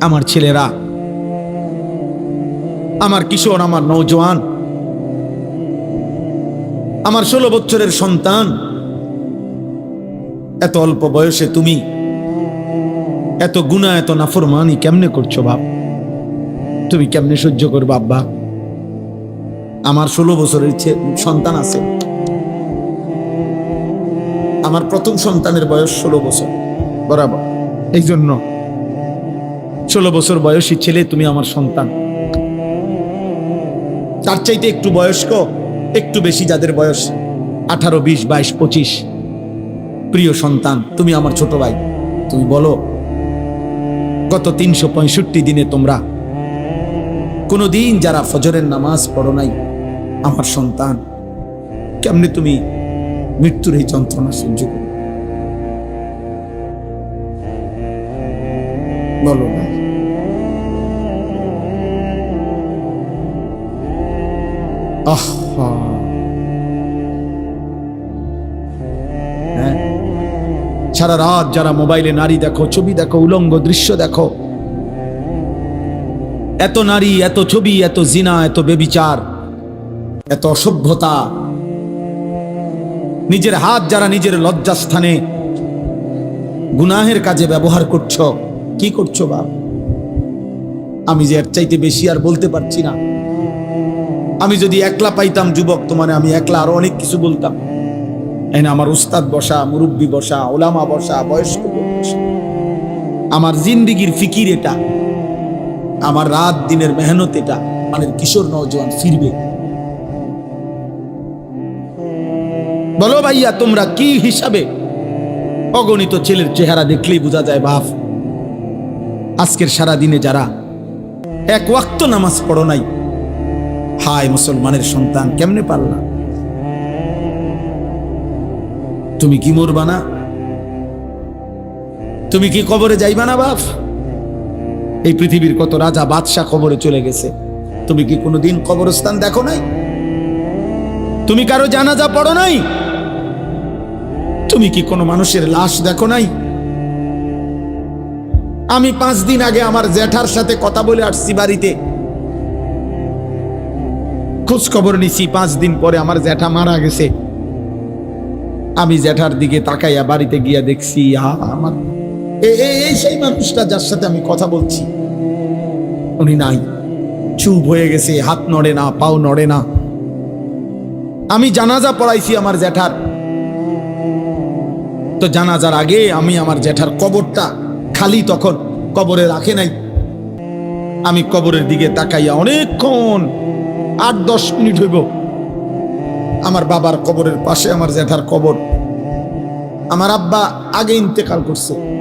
আমার ছেলেরা, আমার কিশোর, আমার নৌজওয়ান আমার ষোলো বছরের সন্তান, এত অল্প বয়সে তুমি এত গুণা, এত নাফরমানি কেমনে করছ বাপ? তুমি কেমনে সহ্য করবে আব্বা? আমার ষোলো বছরের সন্তান আছে। আমার প্রথম সন্তানের বয়স ষোলো বছর, বরাবর। এই জন্য ষোলো বছর বয়সী ছেলে, তুমি আমার সন্তান। তার চাইতে একটু বয়স্ক, একটু বেশি যাদের বয়স আঠারো, বিশ, বাইশ, পঁচিশ। প্রিয় সন্তান, তুমি আমার ছোট ভাই। তুমি বলো, গত তিনশো পঁয়ষট্টি দিনে তোমরা কোনো দিন যারা ফজরের নামাজ পড়ো নাই, আমার সন্তান, কেমনে তুমি মৃত্যুর এই যন্ত্রণা সহ্য করো আহা হ্যাঁ। সারা রাত যারা মোবাইলে নারী দেখো, ছবি দেখো, উলঙ্গ দৃশ্য দেখো, এত নারী, এত ছবি, এত জিনা, এত বেবিচার, এত অসভ্যতা। নিজের হাত যারা নিজের লজ্জাস্থানে গুনাহের কাজে ব্যবহার করছ কি করছ বাপ? আমি যে এর চাইতে বেশি আর বলতে পারছি না। আমি যদি একলা পাইতাম যুবক, তোমার আমি একলা আরও অনেক কিছু বলতাম। এই না আমার উস্তাদ বসা, মুরব্বী বসা, ওলামা বসা, বয়স্ক। আমার জিন্দিগির ফিকির এটা। আমার রাত দিনের মেহনত এটা। মানে কিশোর নওজোয়ান ফিরবে। বলো ভাইয়া, তোমরা কি হিসাবে অগণিত ছেলের চেহারা দেখলেই বোঝা যায় বাপ? আজকের সারা দিনে যারা এক ওয়াক্ত নামাজ পড়ো নাই, হায় মুসলমানের সন্তান, কেমনে পারলা? তুমি কি মরবা না? তুমি কি কবরে যাইবা না বাপ? এই পৃথিবীর কত রাজা বাদশাহ কবরে চলে গেছে। তুমি কি কোনোদিন কবরস্থান দেখো নাই? তুমি কারও জানাজা পড়ো নাই? তুমি কি কোনো মানুষের লাশ দেখো নাই? আমি পাঁচ দিন আগে আমার জ্যাঠার সাথে কথা বলে আসছি বাড়িতে। খোঁজ খবর নিছি, পাঁচ দিন পরে আমার জ্যাঠা মারা গেছে। আমি জ্যাঠার দিকে তাকাইয়া বাড়িতে গিয়া দেখছি আমার এই সেই মানুষটা যার সাথে আমি কথা বলছি। উনি নাই। চুপ হয়ে গেছে, হাত নড়ে না, পাও নড়ে না। আমি জানাজা পড়াইছি আমার জ্যাঠার। তো জানাজার আগে আমি আমার জ্যাঠার কবরটা খালি তখন কবরে রাখে নাই। আমি কবরের দিকে তাকাইয়া অনেকক্ষণ আট দশ মিনিট হইব। আমার বাবার কবরের পাশে আমার জ্যাঠার কবর। আমার আব্বা আগে ইন্তেকাল করছে।